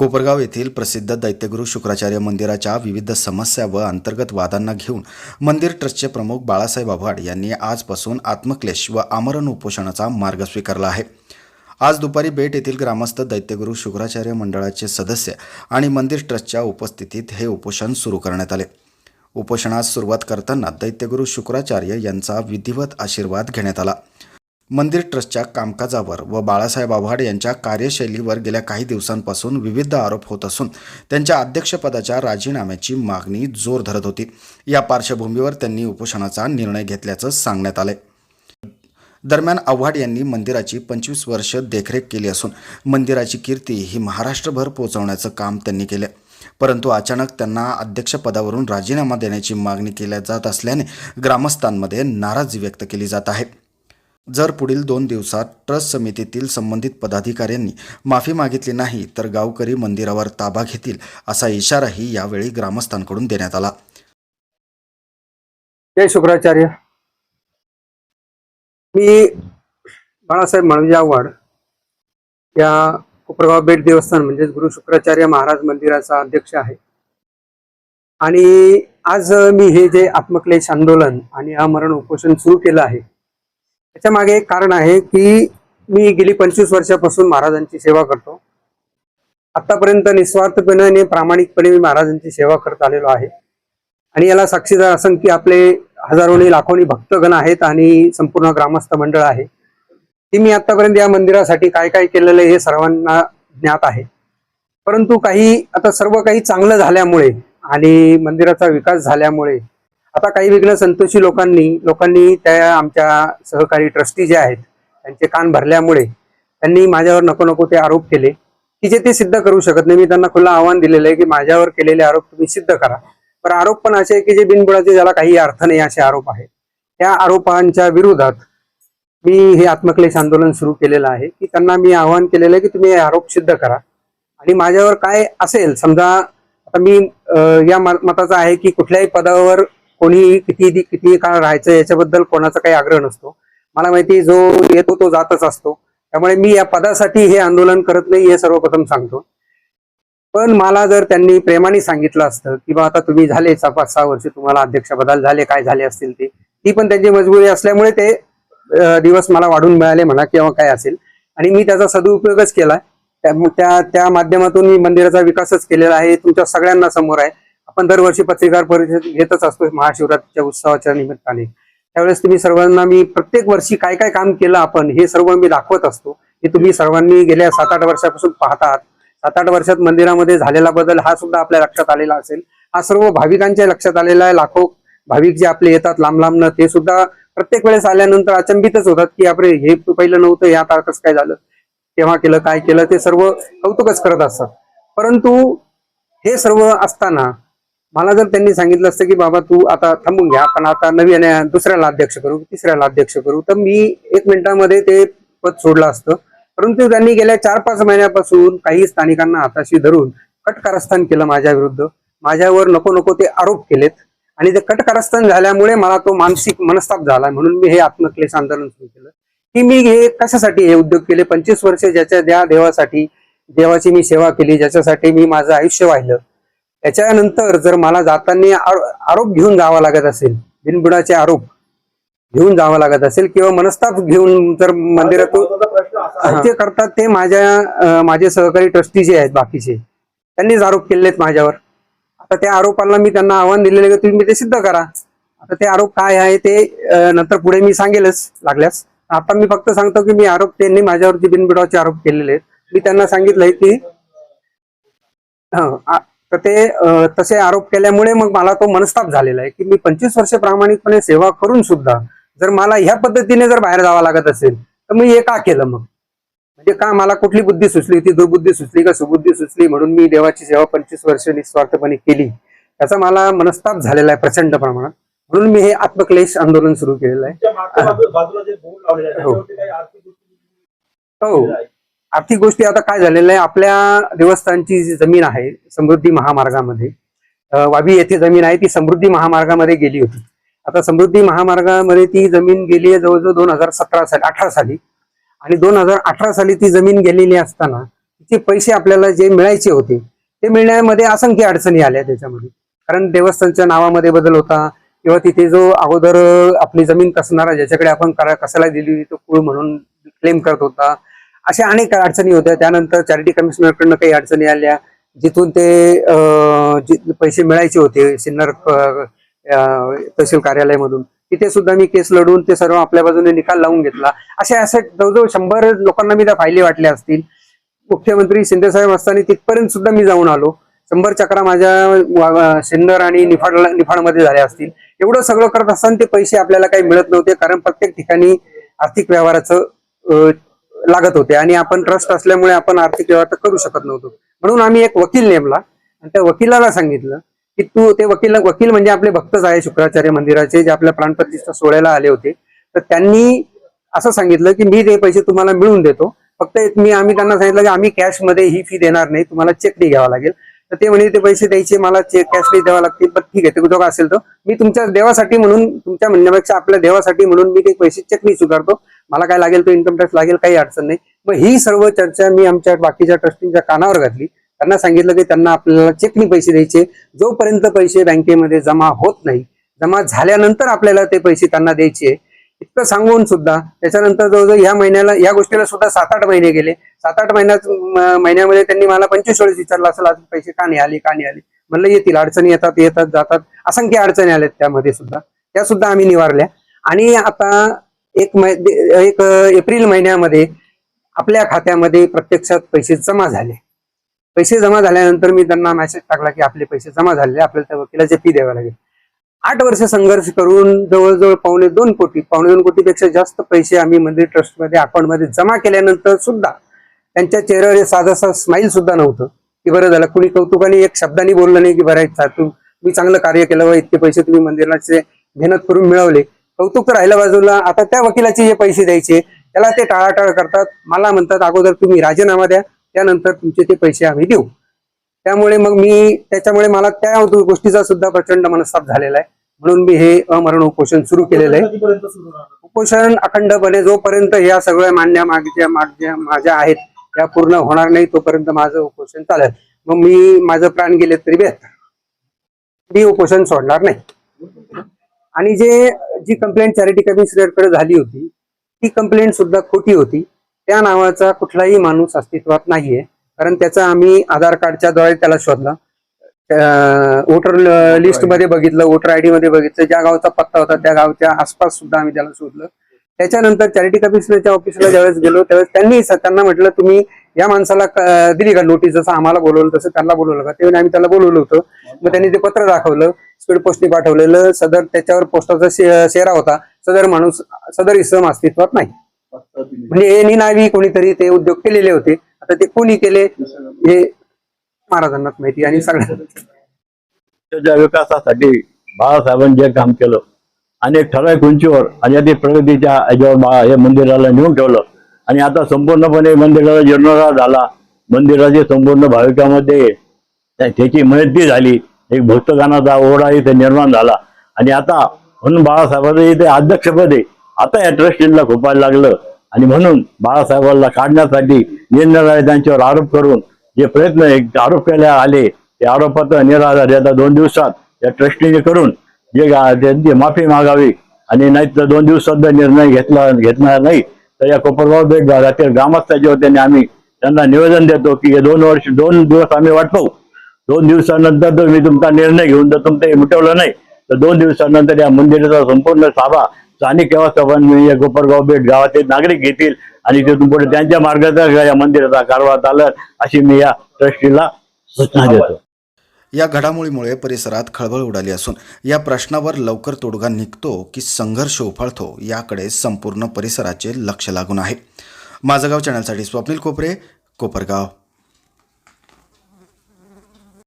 कोपरगाव येथील प्रसिद्ध दैत्यगुरू शुक्राचार्य मंदिराच्या विविध समस्या व अंतर्गत वादांना घेऊन मंदिर ट्रस्टचे प्रमुख बाळासाहेब आव्हाड यांनी आजपासून आत्मक्लेश व आमरण उपोषणाचा मार्ग स्वीकारला आहे. आज दुपारी बेट येथील ग्रामस्थ दैत्यगुरू शुक्राचार्य मंडळाचे सदस्य आणि मंदिर ट्रस्टच्या उपस्थितीत हे उपोषण सुरू करण्यात आले. उपोषणास सुरुवात करताना दैत्यगुरू शुक्राचार्य यांचा विधिवत आशीर्वाद घेण्यात आला. मंदिर ट्रस्टच्या कामकाजावर व बाळासाहेब आव्हाड यांच्या कार्यशैलीवर गेल्या काही दिवसांपासून विविध आरोप होत असून त्यांच्या अध्यक्षपदाच्या राजीनाम्याची मागणी जोर धरत होती. या पार्श्वभूमीवर त्यांनी उपोषणाचा निर्णय घेतल्याचं सांगण्यात आले दरम्यान आव्हाड यांनी मंदिराची पंचवीस वर्ष देखरेख केली असून मंदिराची कीर्ती ही महाराष्ट्रभर पोहोचवण्याचं काम त्यांनी केलं परंतु अचानक त्यांना अध्यक्षपदावरून राजीनामा देण्याची मागणी केल्या जात असल्याने ग्रामस्थांमध्ये नाराजी व्यक्त केली जात आहे. जर पुढील दोन दिवसात ट्रस्ट समितीतील संबंधित पदाधिकाऱ्यांनी माफी मागितली नाही तर गावकरी मंदिरावर ताबा घेतील असा इशाराही यावेळी ग्रामस्थांकडून देण्यात आला. जय शुक्राचार्य. मी बाळासाहेब माळवी आव्हाड या कोपरगाव बेट देवस्थान म्हणजेच गुरु शुक्राचार्य महाराज मंदिराचा अध्यक्ष आहे. आणि आज मी हे जे आत्मक्लेश आंदोलन आणि आमरण उपोषण सुरू केलं आहे त्याच्यामागे एक कारण आहे की मी गेली पंचवीस वर्षापासून महाराजांची सेवा करतो. आतापर्यंत निस्वार्थपणे आणि प्रामाणिकपणे मी महाराजांची सेवा करत आलेलो आहे. आणि याला साक्षीदार असंख्य आपले हजारोनी लाखोनी भक्तगण आहेत आणि संपूर्ण ग्रामस्थ मंडळ आहे. की मी आतापर्यंत या मंदिरासाठी काय काय केलेलं आहे हे सर्वांना ज्ञात आहे. परंतु काही आता सर्व काही चांगलं झाल्यामुळे आणि मंदिराचा विकास झाल्यामुळे आता काही वेगळं संतोषी लोकांनी लोकांनी त्या आमच्या सहकारी ट्रस्टी जे आहेत त्यांचे कान भरल्यामुळे त्यांनी माझ्यावर नको नको ते आरोप केले. की जे ते सिद्ध करू शकत नाही. मी त्यांना खुला आव्हान दिलेलं आहे की माझ्यावर केलेले आरोप तुम्ही सिद्ध करा. पण आरोप पण असे की जे बिनबुडाचे ज्याला काही अर्थ नाही असे आरोप आहेत. त्या आरोपांच्या विरोधात मी हे आत्मक्लेश आंदोलन सुरू केलेलं आहे की त्यांना मी आवाहन केलेलं आहे की तुम्ही हे आरोप सिद्ध करा. आणि माझ्यावर काय असेल समजा आता मी या मताचा आहे की कुठल्याही पदावर कोणी किती किती काळ राहायचं याच्याबद्दल कोणाचा काही आग्रह नसतो. मला माहिती जो येतो तो जातच असतो. त्यामुळे मी या पदासाठी हे आंदोलन करत नाही हे सर्वप्रथम सांगतो. पण मला जर त्यांनी प्रेमाने सांगितलं असतं की बा आता तुम्ही झाले चा- पाच सहा वर्ष तुम्हाला अध्यक्षपदाला झाले काय झाले असतील ते ती पण त्यांची मजबुरी असल्यामुळे ते दिवस मला वाढून मिळाले म्हणा किंवा काय असेल. आणि मी त्याचा सदुपयोगच केला. त्या- त्या त्या माध्यमातून मी मंदिराचा विकासच केलेला आहे तुमच्या सगळ्यांना समोर आहे. आपण दरवर्षी पत्रकार परिषद घेतच असतो महाशिवरात्रीच्या उत्सवाच्या निमित्ताने. त्यावेळेस तुम्ही सर्वांना मी प्रत्येक वर्षी काय काय काम केलं आपण हे सर्व मी दाखवत असतो. हे तुम्ही सर्वांनी गेल्या सात आठ वर्षापासून पाहतात. सात आठ वर्षात मंदिरामध्ये झालेला बदल हा सुद्धा आपल्या लक्षात आलेला असेल. हा सर्व भाविकांच्या लक्षात आलेला आहे. लाखो भाविक जे आपले येतात लांब लांबनं ते सुद्धा प्रत्येक वेळेस आल्यानंतर अचंबितच होतात की आपले हे पहिलं नव्हतं या तारखच काय झालं तेव्हा केलं काय केलं ते सर्व कौतुकच करत असतात. परंतु हे सर्व असताना मला जर त्यांनी सांगितलं असतं की बाबा तू आता थांबून घ्या आपण आता नवीन दुसऱ्याला अध्यक्ष करू तिसऱ्याला अध्यक्ष करू तर मी एक मिनिटामध्ये ते पद सोडलं असतं. परंतु त्यांनी गेल्या चार पाच महिन्यापासून काही स्थानिकांना हाताशी धरून कटकारस्थान केलं माझ्या विरुद्ध. माझ्यावर नको नको ते आरोप केलेत. आणि ते कटकारस्थान झाल्यामुळे मला तो मानसिक मनस्ताप झाला म्हणून मी हे आत्मक्लेश आंदोलन सुरू केलं. की मी हे कशासाठी हे उद्योग केले? पंचवीस वर्षे ज्याच्या द्या देवासाठी देवाची मी सेवा केली ज्याच्यासाठी मी माझं आयुष्य वाहिलं. त्याच्यानंतर जर मला जाताना आरो- आरोप घेऊन जावा लागत असेल बिनबुडाचे आरोप घेऊन जावं लागत असेल किंवा मनस्ताप घेऊन जर मंदिरातून ते करतात ते माझ्या माझे सहकारी ट्रस्टी जे आहेत बाकीचे त्यांनीच आरोप केलेत माझ्यावर. आता त्या आरोपांना मी त्यांना आव्हान दिलेलं आहे की तुम्ही ते सिद्ध करा. आता ते आरोप काय आहे ते नंतर पुढे मी सांगेलच लागल्यास. आता मी फक्त सांगतो की मी आरोप त्यांनी माझ्यावरती बिनबिडावचे आरोप केलेले आहेत. मी त्यांना सांगितलंय की तर ते तसे आरोप केल्यामुळे मग मला तो मनस्ताप झालेला आहे की मी पंचवीस वर्ष प्रामाणिकपणे सेवा करून सुद्धा जर मला ह्या पद्धतीने जर बाहेर जावं लागत असेल तर मी हे का केलं मग? म्हणजे का मला कुठली बुद्धी सुचली ती दुर्बुद्धी सुचली का सुबुद्धी सुचली म्हणून मी देवाची सेवा पंचवीस वर्ष निस्वार्थपणे केली? त्याचा मला मनस्ताप झालेला आहे प्रचंड प्रमाणात. म्हणून मी हे आत्मक्लेश आंदोलन सुरू केलेलं आहे. हो. आर्थिक गोष्टी आता काय झालेलं आहे? आपल्या देवस्थानची जी जमीन आहे समृद्धी महामार्गामध्ये वाबी येथे जमीन आहे ती समृद्धी महामार्गामध्ये गेली होती. आता समृद्धी महामार्गामध्ये ती जमीन गेली आहे जवळजवळ दोन हजार सतरा साली अठरा साली. आणि दोन हजार अठरा साली ती जमीन गेलेली असताना तिचे पैसे आपल्याला जे मिळायचे होते ते मिळण्यामध्ये असंख्य अडचणी आल्या त्याच्यामध्ये. कारण देवस्थानच्या नावामध्ये बदल होता किंवा तिथे जो अगोदर आपली जमीन कसणारा ज्याच्याकडे आपण करा कसाला दिली तो कुळ म्हणून क्लेम करत होता. अशा अनेक अडचणी होत्या. त्यानंतर चॅरिटी कमिशनरकडनं काही अडचणी आल्या. जिथून ते पैसे मिळायचे होते सिन्नर तहसील कार्यालयामधून तिथे सुद्धा मी केस लढून ते सर्व आपल्या बाजूने निकाल लावून घेतला. असे असे जवळजवळ शंभर लोकांना मी त्या फायली वाटल्या असतील. मुख्यमंत्री शिंदे साहेब असताना तिथपर्यंत सुद्धा मी जाऊन आलो. शंभर चक्रा माझ्या वा- सिन्नर आणि निफाड निफाडमध्ये झाल्या असतील. एवढं सगळं करत असताना ते पैसे आपल्याला काही मिळत नव्हते. कारण प्रत्येक ठिकाणी आर्थिक व्यवहाराचं लागत होते आणि आपण ट्रस्ट असल्यामुळे आपण आर्थिक व्यवहार करू शकत नव्हतो. म्हणून आम्ही एक वकील नेमला आणि त्या वकिलाला सांगितलं की तू ते वकील वकील म्हणजे आपले भक्तच आहे शुक्राचार्य मंदिराचे जे आपल्या प्राणप्रतिष्ठा सोहळ्याला आले होते. तर त्यांनी असं सांगितलं की मी ते पैसे तुम्हाला मिळवून देतो. फक्त मी आम्ही त्यांना सांगितलं की आम्ही कॅशमध्ये ही फी देणार नाही तुम्हाला चेकनी घ्यावा लागेल. तर ते म्हणे ते पैसे द्यायचे मला चेक कॅशने द्यावा लागतील पण ठीक आहे ते कुठं असेल तर मी तुमच्या देवासाठी म्हणून तुमच्या म्हणण्यापेक्षा आपल्या देवासाठी म्हणून मी ते पैसे चेकनी स्वीकारतो. मला काय लागेल तो इन्कम टॅक्स लागेल काही अडचण नाही. मग ही सर्व चर्चा मी आमच्या बाकीच्या ट्रस्टींच्या कानावर घातली. त्यांना सांगितलं की त्यांना आपल्याला चेकनी पैसे द्यायचे. जोपर्यंत पैसे बँकेमध्ये जमा होत नाही जमा झाल्यानंतर आपल्याला ते पैसे त्यांना द्यायचे. इतकं सांगून सुद्धा. त्याच्यानंतर जवळजवळ ह्या महिन्याला या गोष्टीला सुद्धा सात आठ महिने गेले. सात आठ महिन्यात महिन्यामध्ये त्यांनी मला पंचवीस वेळेस विचारलं असेल अजून पैसे का नाही आले का नाही आले? म्हणलं येतील अडचणी येतात येतात जातात. असंख्य अडचणी आल्यात त्यामध्ये सुद्धा. त्या सुद्धा आम्ही निवारल्या. आणि आता एक एक एप्रिल महिन्यामध्ये आपल्या खात्यामध्ये प्रत्यक्षात पैसे जमा झाले. पैसे जमा झाल्यानंतर मी त्यांना मेसेज टाकला की आपले पैसे जमा झालेले आपल्याला त्या वकिलाचे फी द्यावं लागेल. आठ वर्ष संघर्ष करून जवळजवळ पावणे दोन कोटी पावणे दोन कोटीपेक्षा जास्त पैसे आम्ही मंदिर ट्रस्टमध्ये अकाउंटमध्ये जमा केल्यानंतर सुद्धा त्यांच्या चेहऱ्यावर साधासा स्माईल सुद्धा नव्हतं. की बरं झालं कुणी कौतुकाने एक शब्दाने बोललं नाही की बरं आहे, तू मी चांगलं कार्य केलं व इतके पैसे तुम्ही मंदिराचे मेहनत करून मिळवले. कौतुक तर राहिल्या बाजूला. आता त्या वकिलाचे जे पैसे द्यायचे त्याला ते टाळाटाळ करतात. मला म्हणतात अगोदर तुम्ही राजीनामा द्या त्यानंतर तुमचे ते पैसे आम्ही देऊ. त्यामुळे मग मी त्याच्यामुळे मला त्या गोष्टीचा सुद्धा प्रचंड मनस्ताप झालेला आहे. म्हणून मी हे अमरण उपोषण सुरू केलेलं आहे. उपोषण अखंडपणे जोपर्यंत या सगळ्या मान्य मागच्या मागच्या माझ्या आहेत त्या पूर्ण होणार नाही तोपर्यंत माझं उपोषण चालेल. मग मी माझं प्राण गेले तरी बेहतर मी उपोषण सोडणार नाही. आणि जे जी कंप्लेंट चॅरिटी कमिशनरकडे झाली होती ती कंप्लेंट सुद्धा खोटी होती. त्या नावाचा कुठलाही माणूस अस्तित्वात नाहीये. कारण त्याचा आम्ही आधार कार्डच्या द्वारे त्याला शोधला. वोटर लिस्टमध्ये बघितलं वोटर आयडी मध्ये बघितलं ज्या गावचा पत्ता होता त्या गावच्या आसपास सुद्धा आम्ही त्याला शोधलं. त्याच्यानंतर चॅरिटी कमिशनरच्या ऑफिसला ज्यावेळेस गेलो त्यावेळेस त्यांनी त्यांना म्हटलं तुम्ही या माणसाला दिली का नोटीस जसं आम्हाला बोलवलं तसं त्यांना बोलवलं का? तेव्हा आम्ही त्याला बोलवलं होतं. मग त्यांनी ते पत्र दाखवलं स्पीड पोस्टने पाठवलेलं सदर त्याच्यावर पोस्टाचा शेरा होता. सदर माणूस सदर इसम अस्तित्वात नाही. म्हणजे हे निनावी कोणीतरी ते उद्योग केलेले होते. आता ते कोणी केले हे महाराजांनाच माहिती आणि सगळ्यांना त्याच्या विकासासाठी बाळासाहेबांनी जे काम केलं अनेक ठराविक उंचीवर आणि ते प्रगतीच्या याच्यावर बाळा हे मंदिराला नेऊन ठेवलं. आणि आता संपूर्णपणे मंदिराला जीर्णोद्धार झाला. मंदिराचे संपूर्ण भाविकामध्ये त्याची मदती झाली. एक भक्तगानाचा ओढा इथे निर्माण झाला. आणि आता म्हणून बाळासाहेबांचं इथे अध्यक्षपद आहे. आता या ट्रस्टीला खोपायला लागलं. आणि म्हणून बाळासाहेबांना काढण्यासाठी निरनिराळे त्यांच्यावर आरोप करून जे प्रयत्न एक आरोप केले आले ते आरोपात निराधार आता दोन दिवसात या ट्रस्टीने करून जे गा- त्यांची माफी मागावी आणि नाही तर दोन दिवसात जर निर्णय घेतला घेतणार नाही तर या कोपरगाव बेट भागातील ग्रामस्थाच्या वतीने आम्ही त्यांना निवेदन देतो की हे दोन वर्ष दोन दिवस आम्ही वाट पाहू दोन दिवसानंतर जर मी तुमचा निर्णय घेऊन जर तुमचं हे मिटवलं नाही तर दोन दिवसानंतर या मंदिराचा संपूर्ण ताबा स्थानिक व्यवस्थापन या कोपरगाव बेट गावातील नागरिक घेतील आणि तिथून पुढे त्यांच्या मार्गाचा या मंदिराचा कारभार चालत अशी मी या ट्रस्टीला सूचना देतो. या घडामोडीमुळे परिसरात खळबळ उडाली असून या प्रश्नावर लवकर तोडगा निघतो की संघर्ष उफाळतो याकडे संपूर्ण परिसराचे लक्ष लागून आहे. माझं गाव चॅनलसाठी स्वप्नील कोपरे कोपरगाव.